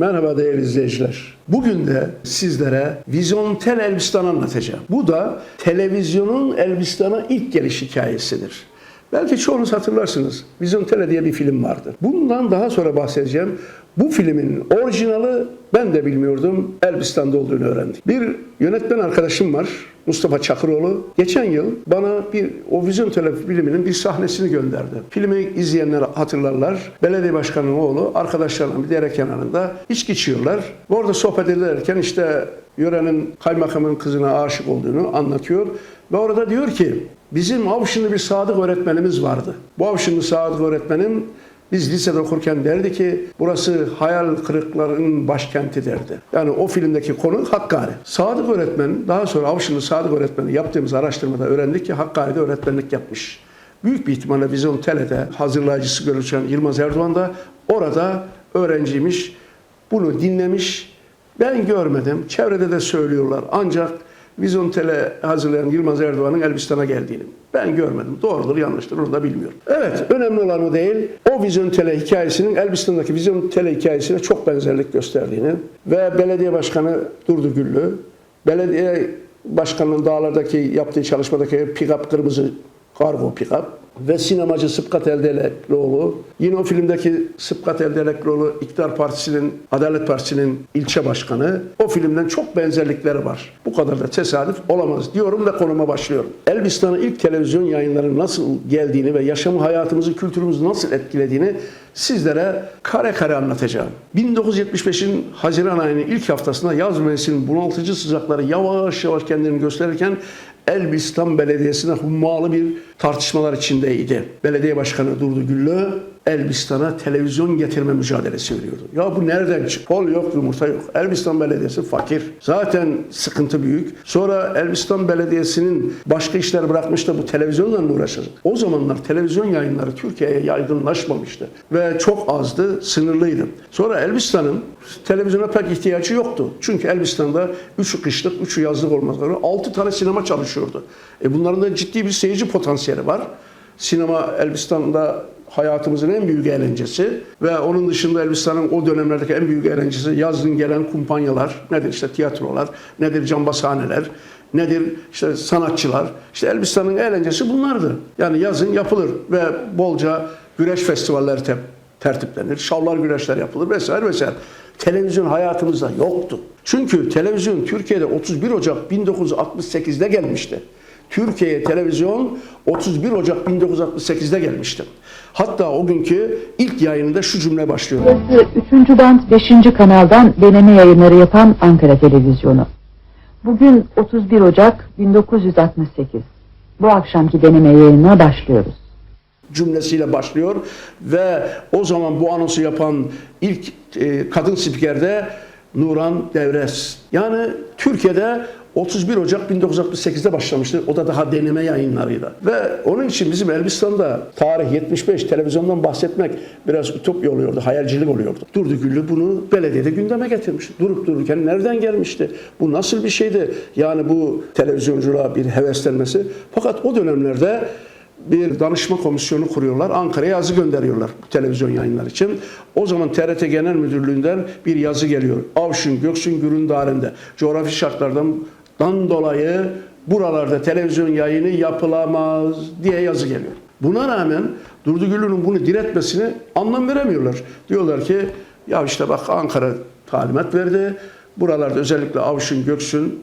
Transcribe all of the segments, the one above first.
Merhaba değerli izleyiciler. Bugün de sizlere Vizyon-Tel Elbistan'ı anlatacağım. Bu da televizyonun Elbistan'a ilk geliş hikayesidir. Belki çoğunuz hatırlarsınız. Vizyon Tele diye bir film vardı. Bundan daha sonra bahsedeceğim. Bu filmin orijinali ben de bilmiyordum. Elbistan'da olduğunu öğrendik. Bir yönetmen arkadaşım var. Mustafa Çakıroğlu. Geçen yıl bana bir o Vizyon Tele filminin bir sahnesini gönderdi. Filmi izleyenler hatırlarlar. Belediye başkanının oğlu arkadaşlarla bir dere kenarında içki içiyorlar. Orada sohbet ederken işte yörenin kaymakamın kızına aşık olduğunu anlatıyor. Ve orada diyor ki bizim Avşinli bir Sadık öğretmenimiz vardı. Bu Avşinli Sadık öğretmenim biz lisede okurken derdi ki burası hayal kırıklarının başkenti derdi. Yani o filmdeki konu Hakkari. Sadık öğretmen daha sonra Avşinli Sadık öğretmeni yaptığımız araştırmada öğrendik ki Hakkari'de öğretmenlik yapmış. Büyük bir ihtimalle Vizyon Tele'de hazırlayıcısı görüşen Yılmaz Erdoğan da orada öğrenciymiş. Bunu dinlemiş. Ben görmedim. Çevrede de söylüyorlar. Ancak Vizyon Tele hazırlayan Yılmaz Erdoğan'ın Elbistan'a geldiğini. Ben görmedim. Doğrudur yanlıştır onu da bilmiyorum. Evet önemli olan o değil. O Vizyon Tele hikayesinin Elbistan'daki Vizyon Tele hikayesine çok benzerlik gösterdiğini ve belediye başkanı Durdu Güllü, belediye başkanının dağlardaki yaptığı çalışmadaki pick-up kırmızı kargo pick-up ve sinemacı Sıpkat Eldelekloğlu. Yine o filmdeki Sıpkat Eldelekloğlu İktidar Partisi'nin, Adalet Partisi'nin ilçe başkanı. O filmden çok benzerlikleri var. Bu kadar da tesadüf olamaz diyorum ve konuma başlıyorum. Elbistan'ın ilk televizyon yayınları nasıl geldiğini ve yaşamı, hayatımızı, kültürümüzü nasıl etkilediğini sizlere kare kare anlatacağım. 1975'in Haziran ayının ilk haftasında yaz mevsiminin bunaltıcı sıcakları yavaş yavaş kendini gösterirken Elbistan Belediyesi'ne hummalı bir tartışmalar içindeydi. Belediye Başkanı Durdu Güllü Elbistan'a televizyon getirme mücadelesi veriyordu. Ya bu nereden çıktı? Kol yok, yumurta yok. Elbistan Belediyesi fakir. Zaten sıkıntı büyük. Sonra Elbistan Belediyesi'nin başka işler bırakmış da bu televizyonla mı uğraşacak? O zamanlar televizyon yayınları Türkiye'ye yaygınlaşmamıştı. Ve çok azdı, sınırlıydı. Sonra Elbistan'ın televizyona pek ihtiyacı yoktu. Çünkü Elbistan'da 3 kışlık, 3 yazlık olmak üzere 6 tane sinema çalışıyordu. E bunların da ciddi bir seyirci potansiyeli var. Sinema Elbistan'da hayatımızın en büyük eğlencesi ve onun dışında Elbistan'ın o dönemlerdeki en büyük eğlencesi yazın gelen kumpanyalar, nedir işte tiyatrolar, nedir cambazhaneler, nedir işte sanatçılar. İşte Elbistan'ın eğlencesi bunlardı. Yani yazın yapılır ve bolca güreş festivalleri te- tertiplenir, şavlar güreşler yapılır vesaire vesaire. Televizyon hayatımızda yoktu. Çünkü televizyon Türkiye'de 31 Ocak 1968'de gelmişti. Türkiye'ye televizyon 31 Ocak 1968'de gelmişti. Hatta o günkü ilk yayınında şu cümle başlıyor. Burası 3. band 5. kanaldan deneme yayınları yapan Ankara Televizyonu. Bugün 31 Ocak 1968. Bu akşamki deneme yayınına başlıyoruz. cümlesiyle başlıyor ve o zaman bu anonsu yapan ilk e, kadın spiker de Nuran Devres. Yani Türkiye'de 31 Ocak 1968'de başlamıştı. O da daha deneme yayınlarıydı. Ve onun için bizim Elbistan'da tarih 75 televizyondan bahsetmek biraz ütopya oluyordu, hayalcilik oluyordu. Durdu Güllü bunu belediyede gündeme getirmiş. Durup dururken nereden gelmişti? Bu nasıl bir şeydi? Yani bu televizyonculuğa bir heveslenmesi. Fakat o dönemlerde bir danışma komisyonu kuruyorlar. Ankara'ya yazı gönderiyorlar televizyon yayınları için. O zaman TRT Genel Müdürlüğü'nden bir yazı geliyor. Avşin, Göksun, Güründarende coğrafi şartlardan dolayı buralarda televizyon yayını yapılamaz diye yazı geliyor. Buna rağmen Durdu Güllü'nün bunu diretmesini anlam veremiyorlar. Diyorlar ki ya işte bak Ankara talimat verdi. Buralarda özellikle Avşin, Göksun,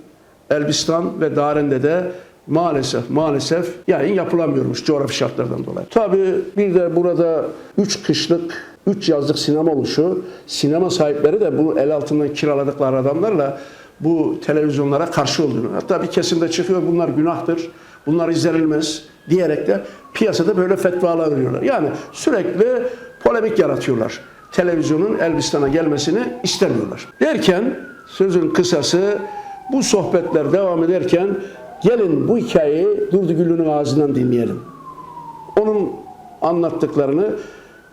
Elbistan ve Daren'de de maalesef maalesef yayın yapılamıyormuş coğrafi şartlardan dolayı. Tabii bir de burada 3 kışlık 3 yazlık sinema oluşu, sinema sahipleri de bu el altından kiraladıkları adamlarla bu televizyonlara karşı olduğunu. Hatta bir kesimde çıkıyor bunlar günahtır, bunlar izlenilmez diyerek de piyasada böyle fetvalar veriyorlar. Yani sürekli polemik yaratıyorlar. Televizyonun Elbistan'a gelmesini istemiyorlar. Derken sözün kısası bu sohbetler devam ederken gelin bu hikayeyi Durdu Güllü'nün ağzından dinleyelim. Onun anlattıklarını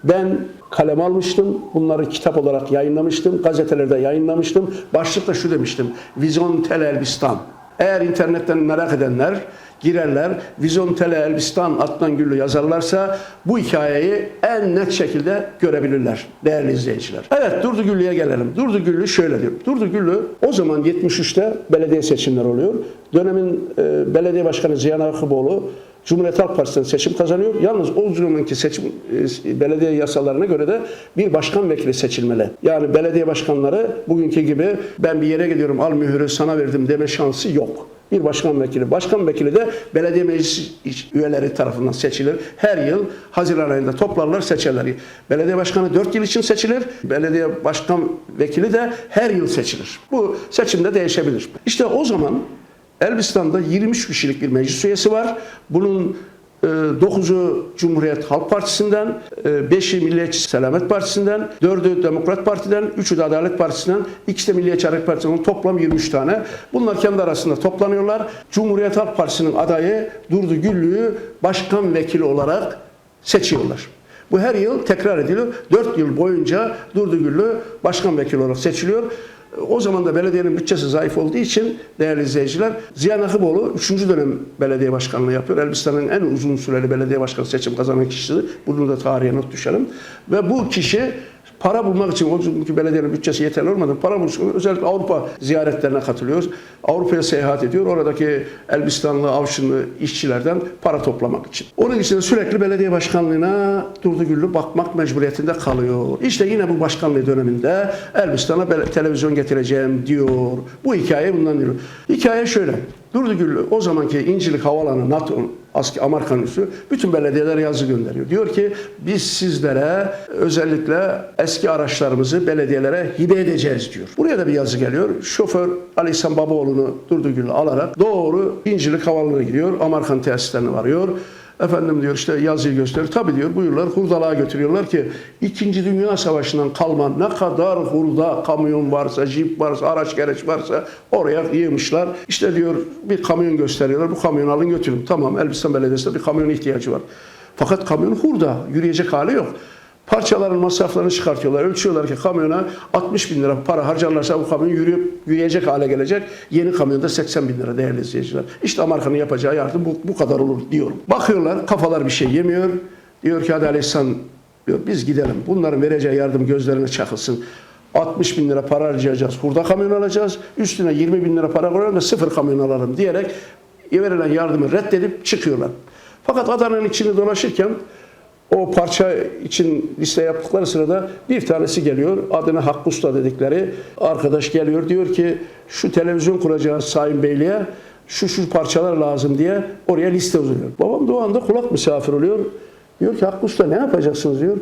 ben kalem almıştım. Bunları kitap olarak yayınlamıştım. Gazetelerde yayınlamıştım. Başlıkta şu demiştim. Vizyon Tel Elbistan. Eğer internetten merak edenler girerler. Vizyon Tele Elbistan Adnan Güllü yazarlarsa bu hikayeyi en net şekilde görebilirler değerli izleyiciler. Evet Durdu Güllü'ye gelelim. Durdu Güllü şöyle diyor. Durdu Güllü o zaman 73'te belediye seçimleri oluyor. Dönemin e, belediye başkanı Ziya Akıboğlu Cumhuriyet Halk Partisi'nden seçim kazanıyor. Yalnız o zamanki seçim e, belediye yasalarına göre de bir başkan vekili seçilmeli. Yani belediye başkanları bugünkü gibi ben bir yere gidiyorum al mühürü sana verdim deme şansı yok. Bir başkan vekili. Başkan vekili de belediye meclis üyeleri tarafından seçilir. Her yıl Haziran ayında toplarlar seçerler. Belediye başkanı 4 yıl için seçilir. Belediye başkan vekili de her yıl seçilir. Bu seçimde değişebilir. İşte o zaman Elbistan'da 23 kişilik bir meclis üyesi var. Bunun 9'u Cumhuriyet Halk Partisi'nden, 5'i Milliyetçi Selamet Partisi'nden, 4'ü Demokrat Parti'den, 3'ü de Adalet Partisi'nden, 2'si de Milliyetçi Hareket Partisi'nden toplam 23 tane. Bunlar kendi arasında toplanıyorlar. Cumhuriyet Halk Partisi'nin adayı Durdu Güllü'yü başkan vekili olarak seçiyorlar. Bu her yıl tekrar ediliyor. 4 yıl boyunca Durdu Güllü başkan vekili olarak seçiliyor. O zaman da belediyenin bütçesi zayıf olduğu için değerli izleyiciler Ziya Nakıboğlu 3. dönem belediye başkanlığı yapıyor. Elbistan'ın en uzun süreli belediye başkanı seçim kazanan kişisi. Bunu da tarihe not düşelim. Ve bu kişi para bulmak için o zamanki belediyenin bütçesi yeterli olmadan para bulmak için özellikle Avrupa ziyaretlerine katılıyor. Avrupa'ya seyahat ediyor. Oradaki Elbistanlı, Avşinli işçilerden para toplamak için. Onun için sürekli belediye başkanlığına Durdu Güllü bakmak mecburiyetinde kalıyor. İşte yine bu başkanlığı döneminde Elbistan'a televizyon getireceğim diyor. Bu hikaye bundan diyor. Hikaye şöyle. Durdu Güllü o zamanki İncilik Havalanı NATO Amerikan üssü bütün belediyeler yazı gönderiyor. Diyor ki biz sizlere özellikle eski araçlarımızı belediyelere hibe edeceğiz diyor. Buraya da bir yazı geliyor. Şoför Ali İhsan Babaoğlu'nu Durdu Güllü alarak doğru İncilik Havalanı'na gidiyor. Amerikan tesislerine varıyor. Efendim diyor işte yazıyı gösteriyor. Tabii diyor buyurlar hurdalığa götürüyorlar ki 2. Dünya Savaşı'ndan kalma ne kadar hurda kamyon varsa, jip varsa, araç gereç varsa oraya yığmışlar. İşte diyor bir kamyon gösteriyorlar. Bu kamyonu alın götürün. Tamam Elbistan Belediyesi'nde bir kamyon ihtiyacı var. Fakat kamyon hurda. Yürüyecek hali yok. Parçaların masraflarını çıkartıyorlar. Ölçüyorlar ki kamyona 60 bin lira para harcarlarsa bu kamyon yürüyüp yürüyecek hale gelecek. Yeni kamyonda 80 bin lira değerli izleyiciler. İşte Amerika'nın yapacağı yardım bu, bu kadar olur diyorum. Bakıyorlar kafalar bir şey yemiyor. Diyor ki hadi Aleyhisselam diyor biz gidelim. Bunların vereceği yardım gözlerine çakılsın. 60 bin lira para harcayacağız. Hurda kamyon alacağız. Üstüne 20 bin lira para koyalım da sıfır kamyon alalım diyerek verilen yardımı reddedip çıkıyorlar. Fakat Adana'nın içini dolaşırken o parça için liste yaptıkları sırada bir tanesi geliyor. Adına Hakkı Usta dedikleri arkadaş geliyor. Diyor ki şu televizyon kuracağız Sayın Beyliğe şu şu parçalar lazım diye oraya liste uzuyor. Babam da o anda kulak misafir oluyor. Diyor ki Hakkı Usta ne yapacaksınız diyor.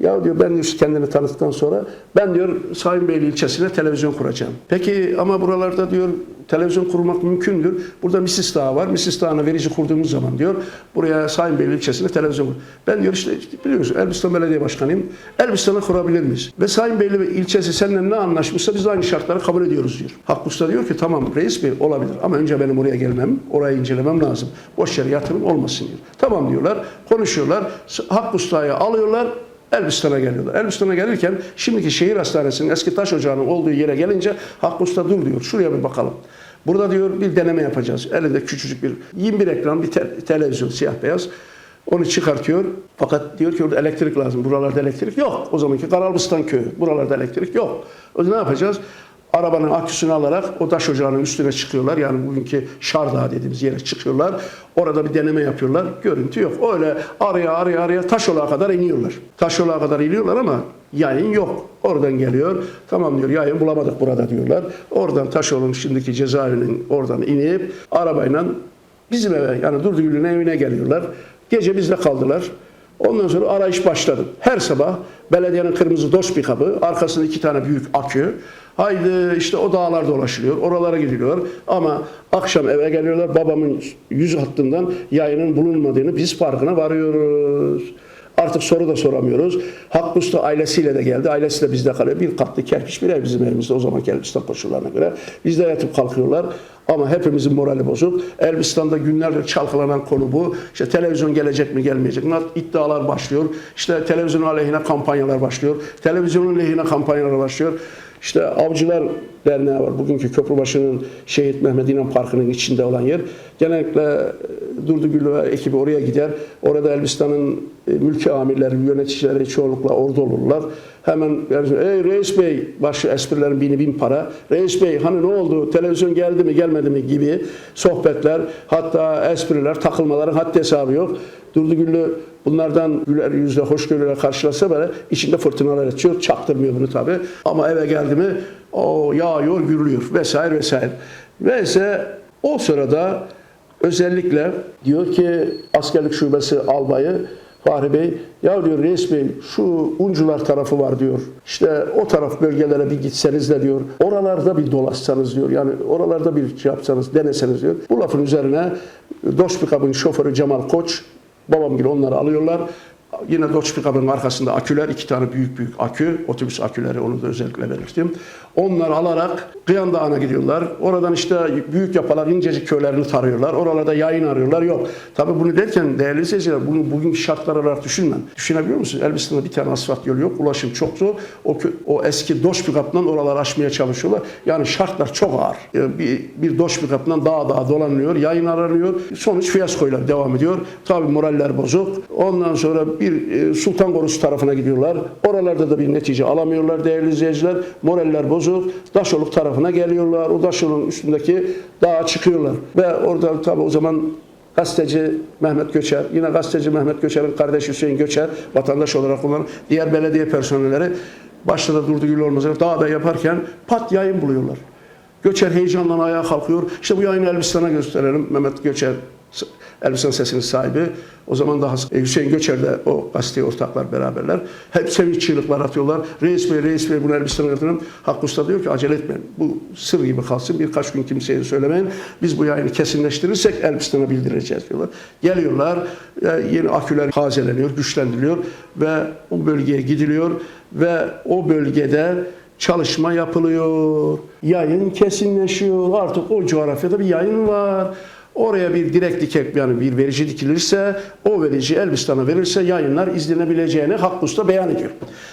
Ya diyor ben diyor kendini tanıttıktan sonra ben diyor Sayın Beyli ilçesine televizyon kuracağım. Peki ama buralarda diyor televizyon kurmak mümkündür. Burada Misis Dağı var. Misis Dağı'na verici kurduğumuz zaman diyor buraya Sayın Beyli ilçesine televizyon kur. Ben diyor işte, işte biliyorsun Elbistan Belediye Başkanıyım. Elbistan'a kurabilir miyiz? Ve Sayın Beyli ilçesi seninle ne anlaşmışsa biz aynı şartları kabul ediyoruz diyor. Hakkı Usta diyor ki tamam reis bey olabilir ama önce benim oraya gelmem, orayı incelemem lazım. Boş yere yatırım olmasın diyor. Tamam diyorlar, konuşuyorlar. Hakkı Usta'yı alıyorlar, Elbistan'a geliyorlar. Elbistan'a gelirken şimdiki şehir hastanesinin eski taş ocağının olduğu yere gelince Hakkı Usta dur diyor. Şuraya bir bakalım. Burada diyor bir deneme yapacağız. Elinde küçücük bir 21 ekran bir te- televizyon siyah beyaz. Onu çıkartıyor. Fakat diyor ki orada elektrik lazım. Buralarda elektrik yok. O zamanki Karalbistan köyü. Buralarda elektrik yok. O ne yapacağız? Arabanın aküsünü alarak o taş ocağının üstüne çıkıyorlar. Yani bugünkü Şardağ dediğimiz yere çıkıyorlar. Orada bir deneme yapıyorlar. Görüntü yok. Öyle araya araya araya Taşolak'a kadar iniyorlar. Taşolak'a kadar iniyorlar ama yayın yok. Oradan geliyor. Tamam diyor yayın bulamadık burada diyorlar. Oradan Taşol'un şimdiki cezaevinin oradan inip arabayla bizim eve yani Durdugül'ün evine geliyorlar. Gece bizde kaldılar. Ondan sonra arayış başladı. Her sabah belediyenin kırmızı dost pikabı, arkasında iki tane büyük akü. Haydi işte o dağlar dolaşılıyor, oralara gidiliyor. Ama akşam eve geliyorlar, babamın yüz hattından yayının bulunmadığını biz farkına varıyoruz. Artık soru da soramıyoruz. Hakkı Usta ailesiyle de geldi. Ailesi de bizde kalıyor. Bir katlı kerpiç bir ev bizim evimizde o zaman Elbistan koşullarına göre. Bizde yatıp kalkıyorlar. Ama hepimizin morali bozuk. Elbistan'da günlerdir çalkalanan konu bu. İşte televizyon gelecek mi gelmeyecek mi? İddialar başlıyor. İşte televizyonun aleyhine kampanyalar başlıyor. Televizyonun lehine kampanyalar başlıyor. İşte avcılar Derneği var. Bugünkü Köprübaşı'nın Şehit Mehmet İnan Parkı'nın içinde olan yer. Genellikle e, Durdu Gül ve ekibi oraya gider. Orada Elbistan'ın e, mülki amirleri, yöneticileri çoğunlukla orada olurlar. Hemen ey reis bey, başı esprilerin bini bin para. Reis bey hani ne oldu, televizyon geldi mi gelmedi mi gibi sohbetler, hatta espriler, takılmaların haddi hesabı yok. Durdu Güllü bunlardan güler yüzle, hoşgörüyle karşılasa böyle içinde fırtınalar açıyor. Çaktırmıyor bunu tabi. Ama eve geldi mi o yağıyor, gürülüyor vesaire vesaire. Ve o sırada özellikle diyor ki askerlik şubesi albayı Fahri Bey, ya diyor reis bey şu uncular tarafı var diyor. İşte o taraf bölgelere bir gitseniz de diyor. Oralarda bir dolaşsanız diyor. Yani oralarda bir şey yapsanız, deneseniz diyor. Bu lafın üzerine Pickup'ın şoförü Cemal Koç, babam gibi onları alıyorlar. Yine Dodge Pickup'ın arkasında aküler, iki tane büyük büyük akü, otobüs aküleri onu da özellikle belirttim. Onları alarak Kıyan Dağı'na gidiyorlar. Oradan işte büyük yapalar, incecik köylerini tarıyorlar. Oralarda yayın arıyorlar. Yok. Tabii bunu derken değerli seyirciler, bunu bugünkü şartlar olarak düşünmem. Düşünebiliyor musunuz? Elbistan'da bir tane asfalt yolu yok. Ulaşım çok zor. O, o eski Dodge Pickup'dan oraları aşmaya çalışıyorlar. Yani şartlar çok ağır. Ee, Bir, bir Dodge Pickup'dan dağ dağ dolanıyor. Yayın aranıyor. Sonuç fiyaskoyla devam ediyor. Tabii moraller bozuk. Ondan sonra bir e, Sultan Korusu tarafına gidiyorlar. Oralarda da bir netice alamıyorlar değerli izleyiciler. Moraller bozuk. Daşoluk tarafına geliyorlar. O Daşoluk'un üstündeki dağa çıkıyorlar. Ve orada tabii o zaman gazeteci Mehmet Göçer, yine gazeteci Mehmet Göçer'in kardeşi Hüseyin Göçer, vatandaş olarak olan diğer belediye personelleri başta da durdu gül olmazsa dağda yaparken pat yayın buluyorlar. Göçer heyecanla ayağa kalkıyor. İşte bu yayını Elbistan'a gösterelim. Mehmet Göçer Elbistan Sesi'nin sahibi. O zaman daha Hüseyin Göçer de o gazeteye ortaklar beraberler. Hep sevinç çığlıklar atıyorlar. Reis Bey, Reis Bey bunu Elbistan'a götürelim. Hakkı Usta diyor ki acele etmeyin. Bu sır gibi kalsın. Birkaç gün kimseye söylemeyin. Biz bu yayını kesinleştirirsek Elbistan'a bildireceğiz diyorlar. Geliyorlar. e, Yeni aküler tazeleniyor, güçlendiriliyor ve o bölgeye gidiliyor ve o bölgede çalışma yapılıyor. Yayın kesinleşiyor. Artık o coğrafyada bir yayın var. Oraya bir direkt dikek yani bir verici dikilirse o verici Elbistan'a verirse yayınlar izlenebileceğini Hakkı Usta beyan ediyor.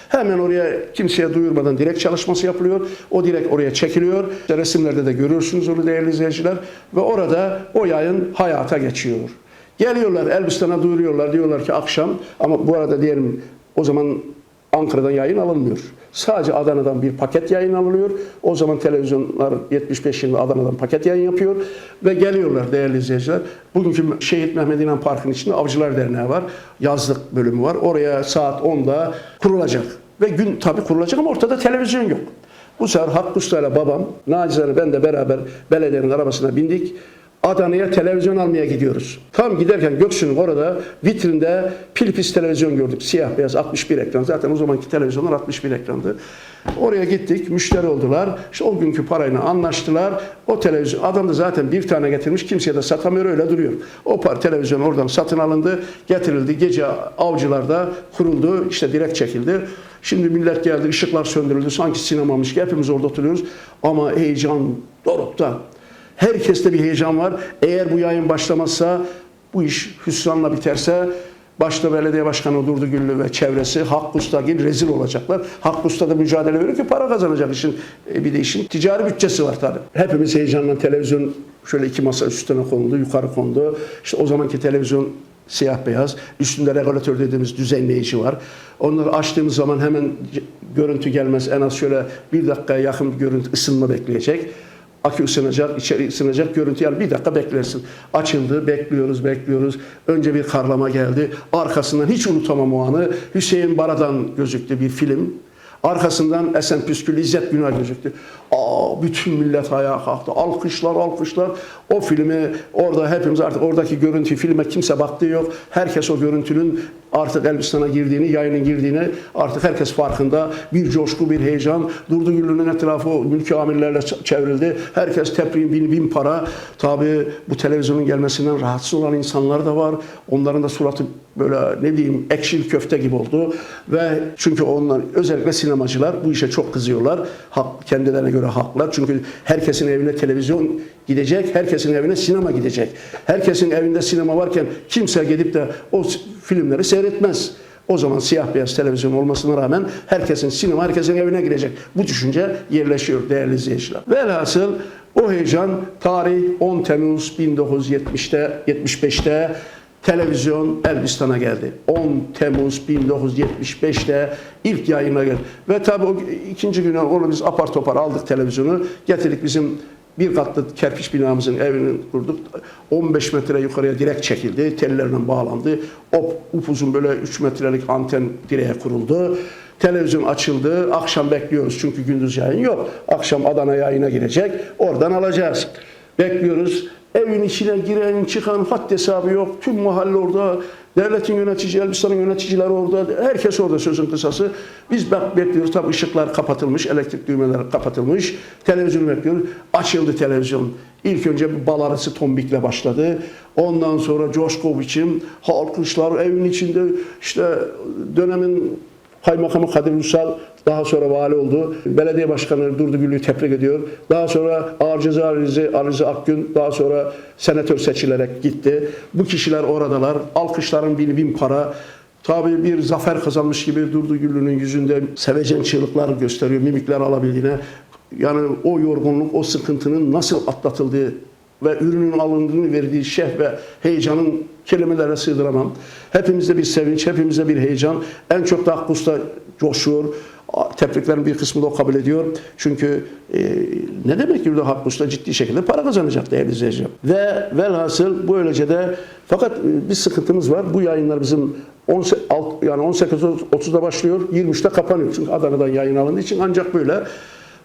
Hemen oraya kimseye duyurmadan direkt çalışması yapılıyor. O direkt oraya çekiliyor. İşte resimlerde de görüyorsunuz onu değerli izleyiciler. Ve orada o yayın hayata geçiyor. Geliyorlar Elbistan'a duyuruyorlar. Diyorlar ki akşam ama bu arada diyelim o zaman Ankara'dan yayın alınmıyor. Sadece Adana'dan bir paket yayın alınıyor. O zaman televizyonlar 75 yılında Adana'dan paket yayın yapıyor. Ve geliyorlar değerli izleyiciler. Bugünkü Şehit Mehmet İnan Parkı'nın içinde Avcılar Derneği var. Yazlık bölümü var. Oraya saat 10'da kurulacak. Ve gün tabii kurulacak ama ortada televizyon yok. Bu sefer Hakkı Usta ile babam, nacizane ben de beraber belediyenin arabasına bindik. Adana'ya televizyon almaya gidiyoruz. Tam giderken Göksu'nun orada vitrinde Pilpis televizyon gördük. Siyah beyaz 61 ekran. Zaten o zamanki televizyonlar 61 ekrandı. Oraya gittik. Müşteri oldular. İşte o günkü parayla anlaştılar. O televizyon adam da zaten bir tane getirmiş. Kimseye de satamıyor öyle duruyor. O par televizyon oradan satın alındı. Getirildi. Gece avcılarda kuruldu. İşte direkt çekildi. Şimdi millet geldi. ışıklar söndürüldü. Sanki sinemamış ki hepimiz orada oturuyoruz. Ama heyecan dorukta. Herkeste bir heyecan var. Eğer bu yayın başlamazsa, bu iş hüsranla biterse başta belediye başkanı Durdu Güllü ve çevresi Hakkı Ustagil rezil olacaklar. Hakkı Usta da mücadele veriyor ki para kazanacak işin. E, Bir de işin ticari bütçesi var tabii. Hepimiz heyecanla televizyon şöyle iki masa üstüne konuldu, yukarı kondu. İşte o zamanki televizyon siyah beyaz. Üstünde regülatör dediğimiz düzenleyici var. Onları açtığımız zaman hemen görüntü gelmez. En az şöyle bir dakikaya yakın bir görüntü ısınma bekleyecek. Akü ısınacak, içeri ısınacak görüntü yani bir dakika beklersin. Açıldı, bekliyoruz, bekliyoruz. Önce bir karlama geldi. Arkasından hiç unutamam o anı. Hüseyin Bara'dan gözüktü bir film. Arkasından Esen Püskül, İzzet Günay gözüktü. Aa, bütün millet ayağa kalktı. Alkışlar, alkışlar. O filmi orada hepimiz artık oradaki görüntü filme kimse baktığı yok. Herkes o görüntünün artık Elbistan'a girdiğini, yayının girdiğini artık herkes farkında. Bir coşku, bir heyecan. Durdu Güllü'nün etrafı mülki amirlerle çevrildi. Herkes teprin bin bin para. Tabii bu televizyonun gelmesinden rahatsız olan insanlar da var. Onların da suratı böyle ne diyeyim ekşil köfte gibi oldu. Ve çünkü onlar özellikle sinemacılar bu işe çok kızıyorlar. Kendilerine göre haklar. Çünkü herkesin evine televizyon gidecek, herkesin evine sinema gidecek. Herkesin evinde sinema varken kimse gidip de o filmleri seyretmez. O zaman siyah beyaz televizyon olmasına rağmen herkesin sinema, herkesin evine girecek. Bu düşünce yerleşiyor değerli izleyiciler. Velhasıl o heyecan tarih 10 Temmuz 1970'te 75'te televizyon Elbistan'a geldi. 10 Temmuz 1975'te ilk yayına geldi. Ve tabii o ikinci güne onu biz apar topar aldık televizyonu. Getirdik bizim bir katlı kerpiç binamızın evini kurduk. 15 metre yukarıya direk çekildi. Tellerle bağlandı. O upuzun böyle 3 metrelik anten direğe kuruldu. Televizyon açıldı. Akşam bekliyoruz çünkü gündüz yayın yok. Akşam Adana yayına girecek. Oradan alacağız. Bekliyoruz. Evin içine giren çıkan haddi hesabı yok. Tüm mahalle orada. Devletin yönetici, Elbistan'ın yöneticileri orada. Herkes orada sözün kısası. Biz bak bekliyoruz. Tabii ışıklar kapatılmış, elektrik düğmeleri kapatılmış. Televizyonu bekliyoruz. Açıldı televizyon. İlk önce bir bal arası tombikle başladı. Ondan sonra coşku biçim, halkışlar evin içinde işte dönemin Kaymakamı Kadir Ünsal daha sonra vali oldu. Belediye başkanı Durdu Güllü'yü tebrik ediyor. Daha sonra Ağır Ceza Alize, Alize Akgün daha sonra senatör seçilerek gitti. Bu kişiler oradalar. Alkışların bin bin para. Tabii bir zafer kazanmış gibi Durdu Güllü'nün yüzünde sevecen çığlıklar gösteriyor. Mimikler alabildiğine. Yani o yorgunluk, o sıkıntının nasıl atlatıldığı ve ürünün alındığını verdiği şeh ve heyecanın kelimelere sığdıramam. Hepimizde bir sevinç, hepimizde bir heyecan. En çok da Akkus'ta coşuyor. Tebriklerin bir kısmını o kabul ediyor. Çünkü e, ne demek ki burada Hakkus'ta ciddi şekilde para kazanacak değerli izleyiciler. Ve velhasıl böylece de fakat e, bir sıkıntımız var. Bu yayınlar bizim 10, alt- yani 18.30'da başlıyor, 23'te kapanıyor. Çünkü Adana'dan yayın alındığı için ancak böyle.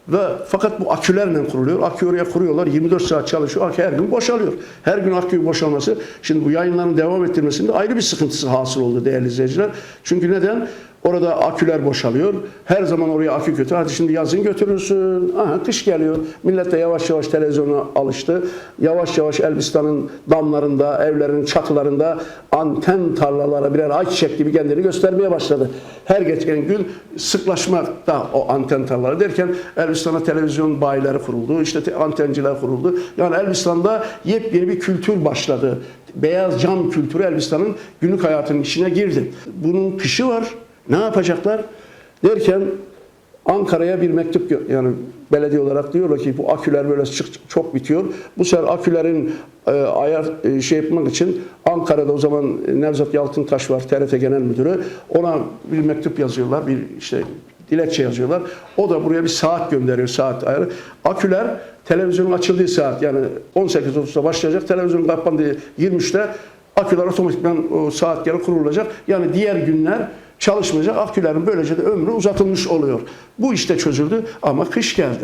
Ve fakat bu akülerle kuruluyor. Akü oraya kuruyorlar. 24 saat çalışıyor. Akü her gün boşalıyor. Her gün akü boşalması. Şimdi bu yayınların devam ettirmesinde ayrı bir sıkıntısı hasıl oldu değerli izleyiciler. Çünkü neden? Orada aküler boşalıyor. Her zaman oraya akü götür. Hadi şimdi yazın götürürsün. Aha kış geliyor. Millet de yavaş yavaş televizyona alıştı. Yavaş yavaş Elbistan'ın damlarında, evlerin çatılarında anten tarlalara birer ayçiçek gibi kendini göstermeye başladı. Her geçen gün sıklaşmakta o anten tarlaları derken Elbistan'a televizyon bayileri kuruldu. İşte te- antenciler kuruldu. Yani Elbistan'da yepyeni bir kültür başladı. Beyaz cam kültürü Elbistan'ın günlük hayatının içine girdi. Bunun kışı var. Ne yapacaklar? Derken Ankara'ya bir mektup yani belediye olarak diyorlar ki bu aküler böyle çık- çok bitiyor. Bu sefer akülerin e, ayar e, şey yapmak için Ankara'da o zaman Nevzat Yalçıntaş var TRT Genel Müdürü. Ona bir mektup yazıyorlar. Bir işte dilekçe yazıyorlar. O da buraya bir saat gönderiyor saat ayarı. Aküler televizyonun açıldığı saat yani 18.30'da başlayacak. Televizyonun kapandığı 23'te aküler otomatikman o saat göre kurulacak. Yani diğer günler çalışmayacak. Akülerin böylece de ömrü uzatılmış oluyor. Bu işte çözüldü ama kış geldi.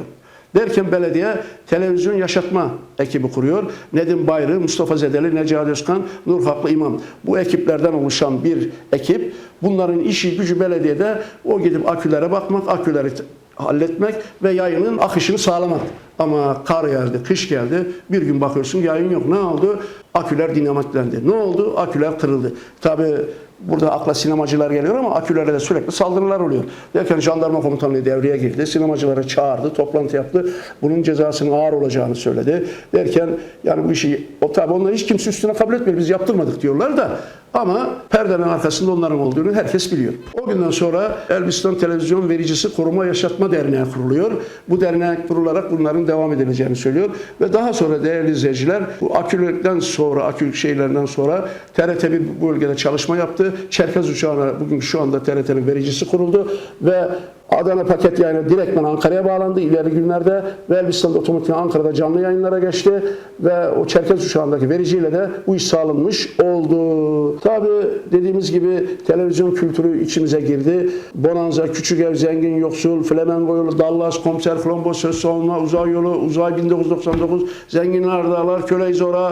Derken belediye televizyon yaşatma ekibi kuruyor. Nedim Bayrı, Mustafa Zedeli, Necati Özkan, Nur Haklı İmam. Bu ekiplerden oluşan bir ekip. Bunların işi gücü belediyede o gidip akülere bakmak, aküleri halletmek ve yayının akışını sağlamak. Ama kar geldi, kış geldi. Bir gün bakıyorsun yayın yok. Ne oldu? Aküler dinamitlendi. Ne oldu? Aküler kırıldı. Tabii Burada akla sinemacılar geliyor ama akülere de sürekli saldırılar oluyor. Derken jandarma komutanlığı devreye girdi. Sinemacıları çağırdı, toplantı yaptı. Bunun cezasının ağır olacağını söyledi. Derken yani bu işi o tabi onlar hiç kimse üstüne kabul etmiyor. Biz yaptırmadık diyorlar da ama perdenin arkasında onların olduğunu herkes biliyor. O günden sonra Elbistan Televizyon Vericisi Koruma Yaşatma Derneği kuruluyor. Bu dernek kurularak bunların devam edileceğini söylüyor. Ve daha sonra değerli izleyiciler bu akülerden sonra, akü şeylerden sonra TRT bir bölgede çalışma yaptı. Çerkez uçağına bugün şu anda TRT'nin vericisi kuruldu ve Adana paket yayını direktmen Ankara'ya bağlandı ileri günlerde ve Elbistan'da otomatik Ankara'da canlı yayınlara geçti ve o Çerkez uçağındaki vericiyle de bu iş sağlanmış oldu. Tabi dediğimiz gibi televizyon kültürü içimize girdi. Bonanza, Küçük Ev, Zengin Yoksul, Flamengo Yolu, Dallas, Komiser Colombo, Söz Savunma, Uzay Yolu, Uzay 1999, Zenginler Dağlar, Köle Zora,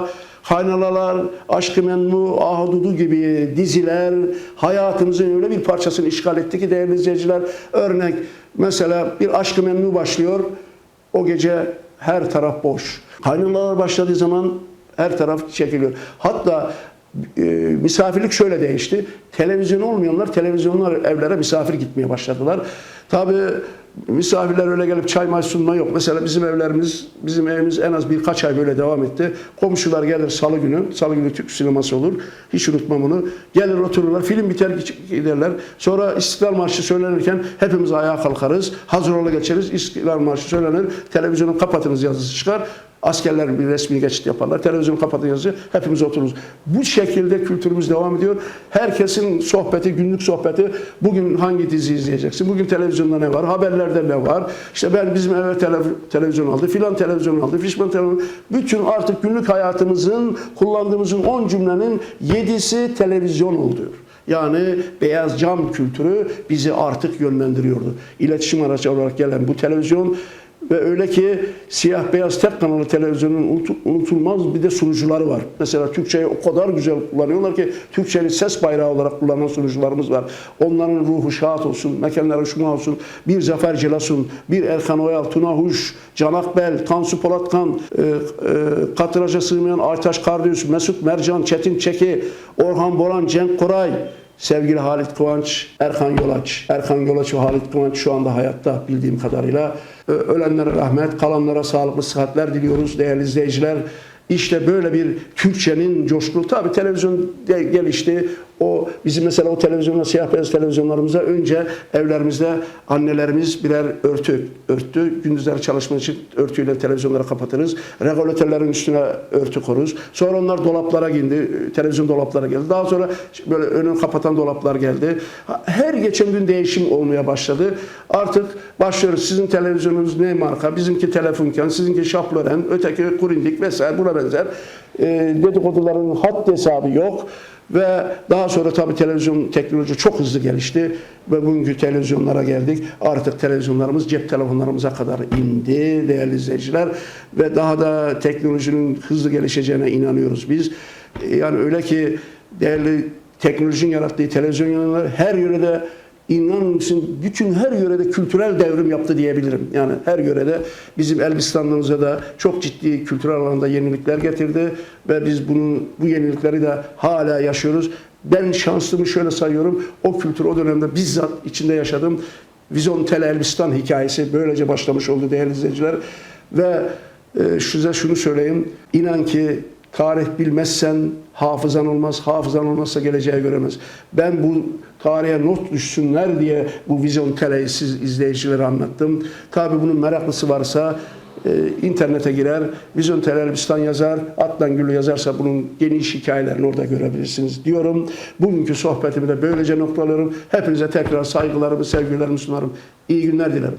Kaynanalar, Aşkı Memnu, Ahududu gibi diziler hayatımızın öyle bir parçasını işgal etti ki değerli izleyiciler. Örnek mesela bir Aşkı Memnu başlıyor. O gece her taraf boş. Kaynanalar başladığı zaman her taraf çekiliyor. Hatta e, misafirlik şöyle değişti. Televizyon olmayanlar televizyonlar evlere misafir gitmeye başladılar. Tabii Misafirler öyle gelip çay may sunma yok. Mesela bizim evlerimiz, bizim evimiz en az birkaç ay böyle devam etti. Komşular gelir salı günü, salı günü Türk sineması olur. Hiç unutmam onu. Gelir otururlar, film biter giderler. Sonra İstiklal Marşı söylenirken hepimiz ayağa kalkarız. Hazır ola geçeriz. İstiklal Marşı söylenir. Televizyonu kapatınız yazısı çıkar. Askerler bir resmi geçit yaparlar. Televizyonu kapatın yazı. Hepimiz otururuz. Bu şekilde kültürümüz devam ediyor. Herkesin sohbeti, günlük sohbeti. Bugün hangi dizi izleyeceksin? Bugün televizyonda ne var? Haberlerde ne var? İşte ben bizim eve telev- televizyon aldı. Filan televizyon aldı. Fişman televizyon. Bütün artık günlük hayatımızın kullandığımızın 10 cümlenin 7'si televizyon oldu. Yani beyaz cam kültürü bizi artık yönlendiriyordu. İletişim aracı olarak gelen bu televizyon ve öyle ki siyah beyaz tek kanalı televizyonun unutu- unutulmaz bir de sunucuları var. Mesela Türkçeyi o kadar güzel kullanıyorlar ki Türkçeyi ses bayrağı olarak kullanan sunucularımız var. Onların ruhu şahat olsun, mekanları şuna olsun. Bir Zafer Cilasun, bir Erkan Oyal, Tuna Huş, Can Akbel, Tansu Polatkan, e, e, Katıraca sığmayan Aytaş Kardüz, Mesut Mercan, Çetin Çeki, Orhan Boran, Cenk Koray, Sevgili Halit Kıvanç, Erkan Yolaç. Erkan Yolaç ve Halit Kıvanç şu anda hayatta bildiğim kadarıyla. Ölenlere rahmet, kalanlara sağlıklı sıhhatler diliyoruz değerli izleyiciler. İşte böyle bir Türkçenin coşkulu. Tabii televizyon gelişti. O bizim mesela o televizyonlar, siyah beyaz televizyonlarımıza önce evlerimizde annelerimiz birer örtü örttü. Gündüzleri çalışmak için örtüyle televizyonları kapatırız. Regülatörlerin üstüne örtü koruz. Sonra onlar dolaplara girdi. Televizyon dolaplara geldi. Daha sonra böyle önünü kapatan dolaplar geldi. Her geçen gün değişim olmaya başladı. Artık başlıyoruz. Sizin televizyonunuz ne marka? Bizimki telefonken, sizinki şaploren, öteki kurindik vesaire buna benzer. E, dedikoduların had hesabı yok. Ve daha sonra tabii televizyon teknoloji çok hızlı gelişti ve bugünkü televizyonlara geldik. Artık televizyonlarımız cep telefonlarımıza kadar indi değerli izleyiciler ve daha da teknolojinin hızlı gelişeceğine inanıyoruz biz. Yani öyle ki değerli teknolojinin yarattığı televizyon yayınları her yörede İnanır mısın bütün her yörede kültürel devrim yaptı diyebilirim. Yani her yörede bizim Elbistanlığımıza da çok ciddi kültürel alanda yenilikler getirdi ve biz bunun bu yenilikleri de hala yaşıyoruz. Ben şanslımı şöyle sayıyorum. O kültür o dönemde bizzat içinde yaşadım. Vizon Tel Elbistan hikayesi böylece başlamış oldu değerli izleyiciler. Ve e, size şunu söyleyeyim. İnan ki Tarih bilmezsen hafızan olmaz, hafızan olmazsa geleceği göremez. Ben bu tarihe not düşsünler diye bu vizyon teleyi siz izleyicilere anlattım. Tabi bunun meraklısı varsa e, internete girer, Vizyon Tele Elbistan yazar, Atlan Gülü yazarsa bunun geniş hikayelerini orada görebilirsiniz diyorum. Bugünkü sohbetimi de böylece noktalıyorum. Hepinize tekrar saygılarımı, sevgilerimi sunarım. İyi günler dilerim.